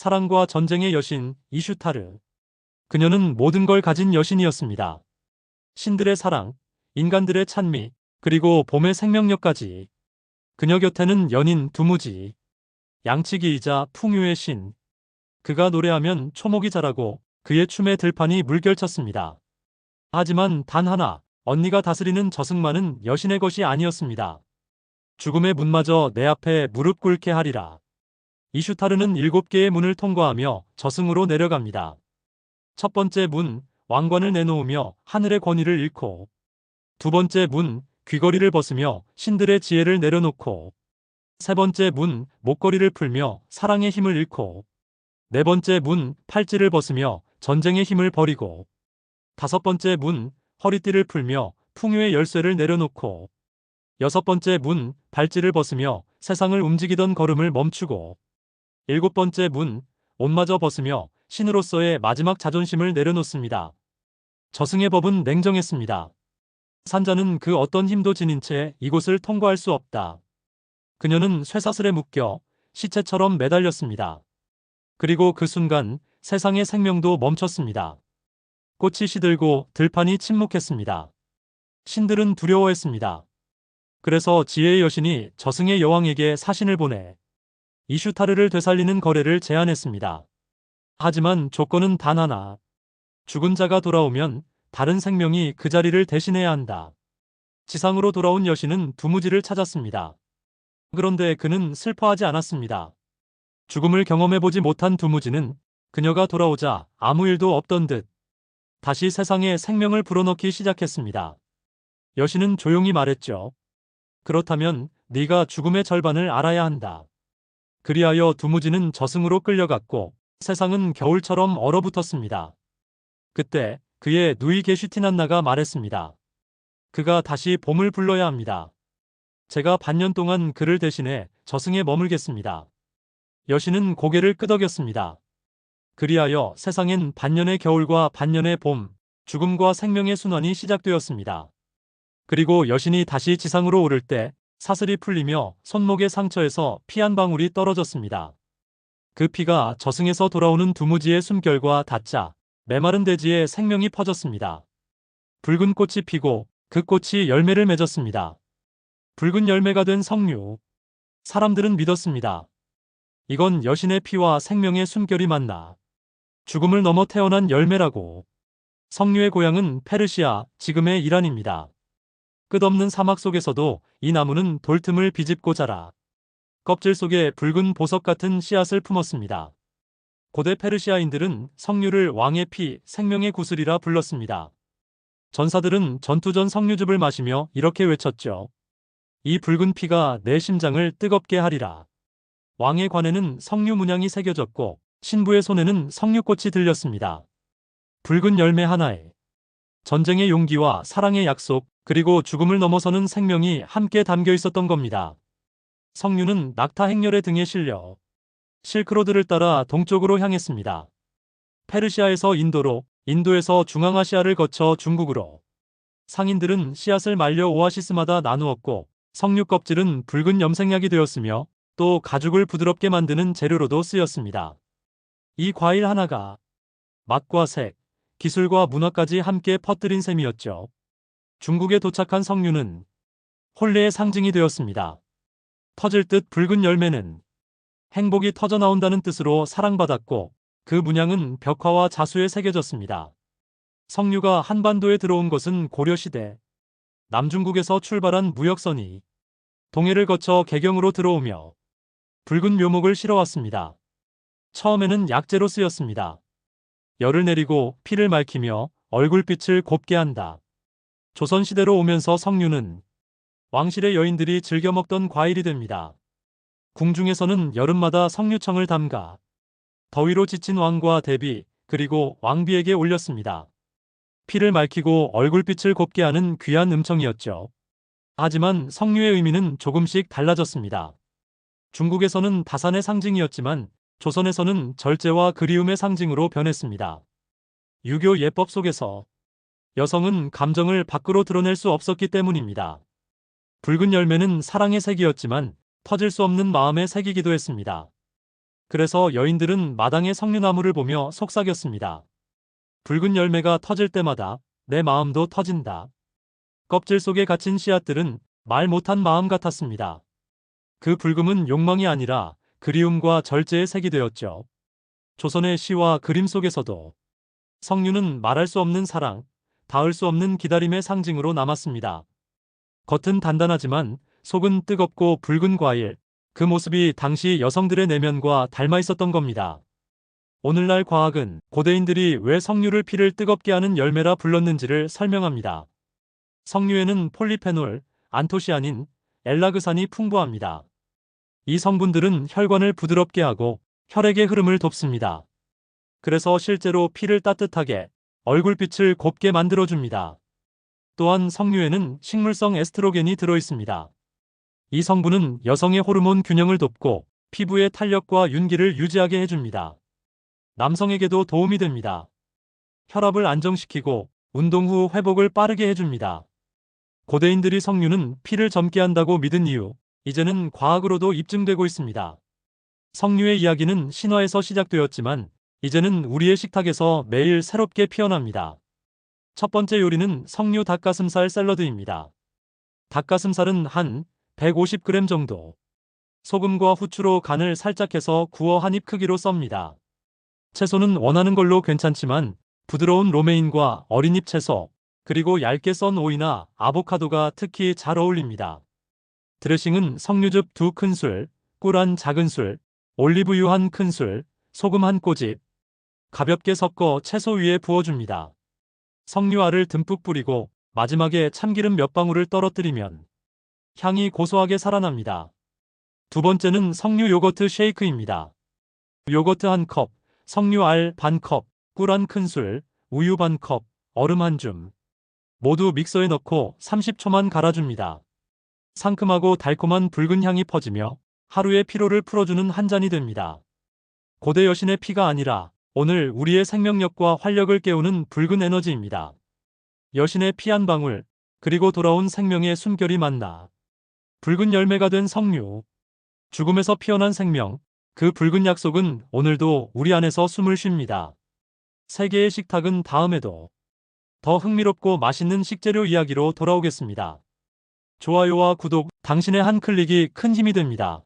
사랑과 전쟁의 여신 이슈타르. 그녀는 모든 걸 가진 여신이었습니다. 신들의 사랑, 인간들의 찬미, 그리고 봄의 생명력까지. 그녀 곁에는 연인 두무지, 양치기이자 풍요의 신. 그가 노래하면 초목이 자라고 그의 춤에 들판이 물결쳤습니다. 하지만 단 하나, 언니가 다스리는 저승만은 여신의 것이 아니었습니다. 죽음의 문마저 내 앞에 무릎 꿇게 하리라. 이슈타르는 일곱 개의 문을 통과하며 저승으로 내려갑니다. 첫 번째 문, 왕관을 내놓으며 하늘의 권위를 잃고, 두 번째 문, 귀걸이를 벗으며 신들의 지혜를 내려놓고, 세 번째 문, 목걸이를 풀며 사랑의 힘을 잃고, 네 번째 문, 팔찌를 벗으며 전쟁의 힘을 버리고, 다섯 번째 문, 허리띠를 풀며 풍요의 열쇠를 내려놓고, 여섯 번째 문, 발찌를 벗으며 세상을 움직이던 걸음을 멈추고, 일곱 번째 문, 옷마저 벗으며 신으로서의 마지막 자존심을 내려놓습니다. 저승의 법은 냉정했습니다. 산자는 그 어떤 힘도 지닌 채 이곳을 통과할 수 없다. 그녀는 쇠사슬에 묶여 시체처럼 매달렸습니다. 그리고 그 순간 세상의 생명도 멈췄습니다. 꽃이 시들고 들판이 침묵했습니다. 신들은 두려워했습니다. 그래서 지혜의 여신이 저승의 여왕에게 사신을 보내 이슈타르를 되살리는 거래를 제안했습니다. 하지만 조건은 단 하나. 죽은 자가 돌아오면 다른 생명이 그 자리를 대신해야 한다. 지상으로 돌아온 여신은 두무지를 찾았습니다. 그런데 그는 슬퍼하지 않았습니다. 죽음을 경험해보지 못한 두무지는 그녀가 돌아오자 아무 일도 없던 듯 다시 세상에 생명을 불어넣기 시작했습니다. 여신은 조용히 말했죠. 그렇다면 네가 죽음의 절반을 알아야 한다. 그리하여 두무지는 저승으로 끌려갔고 세상은 겨울처럼 얼어붙었습니다. 그때 그의 누이 게슈티난나가 말했습니다. 그가 다시 봄을 불러야 합니다. 제가 반년 동안 그를 대신해 저승에 머물겠습니다. 여신은 고개를 끄덕였습니다. 그리하여 세상엔 반년의 겨울과 반년의 봄, 죽음과 생명의 순환이 시작되었습니다. 그리고 여신이 다시 지상으로 오를 때 사슬이 풀리며 손목의 상처에서 피 한 방울이 떨어졌습니다. 그 피가 저승에서 돌아오는 두무지의 숨결과 닿자 메마른 대지에 생명이 퍼졌습니다. 붉은 꽃이 피고 그 꽃이 열매를 맺었습니다. 붉은 열매가 된 석류. 사람들은 믿었습니다. 이건 여신의 피와 생명의 숨결이 만나 죽음을 넘어 태어난 열매라고. 석류의 고향은 페르시아, 지금의 이란입니다. 끝없는 사막 속에서도 이 나무는 돌틈을 비집고 자라. 껍질 속에 붉은 보석 같은 씨앗을 품었습니다. 고대 페르시아인들은 석류를 왕의 피, 생명의 구슬이라 불렀습니다. 전사들은 전투 전 석류즙을 마시며 이렇게 외쳤죠. 이 붉은 피가 내 심장을 뜨겁게 하리라. 왕의 관에는 석류 문양이 새겨졌고 신부의 손에는 석류꽃이 들렸습니다. 붉은 열매 하나에 전쟁의 용기와 사랑의 약속, 그리고 죽음을 넘어서는 생명이 함께 담겨 있었던 겁니다. 석류는 낙타 행렬의 등에 실려 실크로드를 따라 동쪽으로 향했습니다. 페르시아에서 인도로, 인도에서 중앙아시아를 거쳐 중국으로. 상인들은 씨앗을 말려 오아시스마다 나누었고 석류 껍질은 붉은 염색약이 되었으며 또 가죽을 부드럽게 만드는 재료로도 쓰였습니다. 이 과일 하나가 맛과 색, 기술과 문화까지 함께 퍼뜨린 셈이었죠. 중국에 도착한 석류는 혼례의 상징이 되었습니다. 터질 듯 붉은 열매는 행복이 터져 나온다는 뜻으로 사랑받았고 그 문양은 벽화와 자수에 새겨졌습니다. 석류가 한반도에 들어온 것은 고려시대 남중국에서 출발한 무역선이 동해를 거쳐 개경으로 들어오며 붉은 묘목을 실어왔습니다. 처음에는 약재로 쓰였습니다. 열을 내리고 피를 말키며 얼굴빛을 곱게 한다. 조선시대로 오면서 석류는 왕실의 여인들이 즐겨 먹던 과일이 됩니다. 궁중에서는 여름마다 석류청을 담가 더위로 지친 왕과 대비 그리고 왕비에게 올렸습니다. 피를 말키고 얼굴빛을 곱게 하는 귀한 음청이었죠. 하지만 석류의 의미는 조금씩 달라졌습니다. 중국에서는 다산의 상징이었지만 조선에서는 절제와 그리움의 상징으로 변했습니다. 유교 예법 속에서 여성은 감정을 밖으로 드러낼 수 없었기 때문입니다. 붉은 열매는 사랑의 색이었지만 터질 수 없는 마음의 색이기도 했습니다. 그래서 여인들은 마당의 석류나무를 보며 속삭였습니다. 붉은 열매가 터질 때마다 내 마음도 터진다. 껍질 속에 갇힌 씨앗들은 말 못한 마음 같았습니다. 그 붉음은 욕망이 아니라 그리움과 절제의 색이 되었죠. 조선의 시와 그림 속에서도 석류는 말할 수 없는 사랑, 닿을 수 없는 기다림의 상징으로 남았습니다. 겉은 단단하지만 속은 뜨겁고 붉은 과일, 그 모습이 당시 여성들의 내면과 닮아 있었던 겁니다. 오늘날 과학은 고대인들이 왜 석류를 피를 뜨겁게 하는 열매라 불렀는지를 설명합니다. 석류에는 폴리페놀, 안토시아닌, 엘라그산이 풍부합니다. 이 성분들은 혈관을 부드럽게 하고 혈액의 흐름을 돕습니다. 그래서 실제로 피를 따뜻하게, 얼굴빛을 곱게 만들어줍니다. 또한 석류에는 식물성 에스트로겐이 들어있습니다. 이 성분은 여성의 호르몬 균형을 돕고 피부의 탄력과 윤기를 유지하게 해줍니다. 남성에게도 도움이 됩니다. 혈압을 안정시키고 운동 후 회복을 빠르게 해줍니다. 고대인들이 석류는 피를 젊게 한다고 믿은 이유, 이제는 과학으로도 입증되고 있습니다. 석류의 이야기는 신화에서 시작되었지만 이제는 우리의 식탁에서 매일 새롭게 피어납니다. 첫 번째 요리는 석류 닭가슴살 샐러드입니다. 닭가슴살은 한 150g 정도. 소금과 후추로 간을 살짝 해서 구워 한 입 크기로 썹니다. 채소는 원하는 걸로 괜찮지만 부드러운 로메인과 어린잎 채소, 그리고 얇게 썬 오이나 아보카도가 특히 잘 어울립니다. 드레싱은 석류즙 2큰술, 꿀 한 작은술, 올리브유 한 큰술, 소금 한 꼬집. 가볍게 섞어 채소 위에 부어줍니다. 석류알을 듬뿍 뿌리고 마지막에 참기름 몇 방울을 떨어뜨리면 향이 고소하게 살아납니다. 두 번째는 석류 요거트 쉐이크입니다. 요거트 한 컵, 석류알 반 컵, 꿀 한 큰술, 우유 반 컵, 얼음 한 줌. 모두 믹서에 넣고 30초만 갈아줍니다. 상큼하고 달콤한 붉은 향이 퍼지며 하루의 피로를 풀어주는 한 잔이 됩니다. 고대 여신의 피가 아니라 오늘 우리의 생명력과 활력을 깨우는 붉은 에너지입니다. 여신의 피 한 방울, 그리고 돌아온 생명의 숨결이 만나 붉은 열매가 된 석류. 죽음에서 피어난 생명, 그 붉은 약속은 오늘도 우리 안에서 숨을 쉽니다. 세계의 식탁은 다음에도 더 흥미롭고 맛있는 식재료 이야기로 돌아오겠습니다. 좋아요와 구독, 당신의 한 클릭이 큰 힘이 됩니다.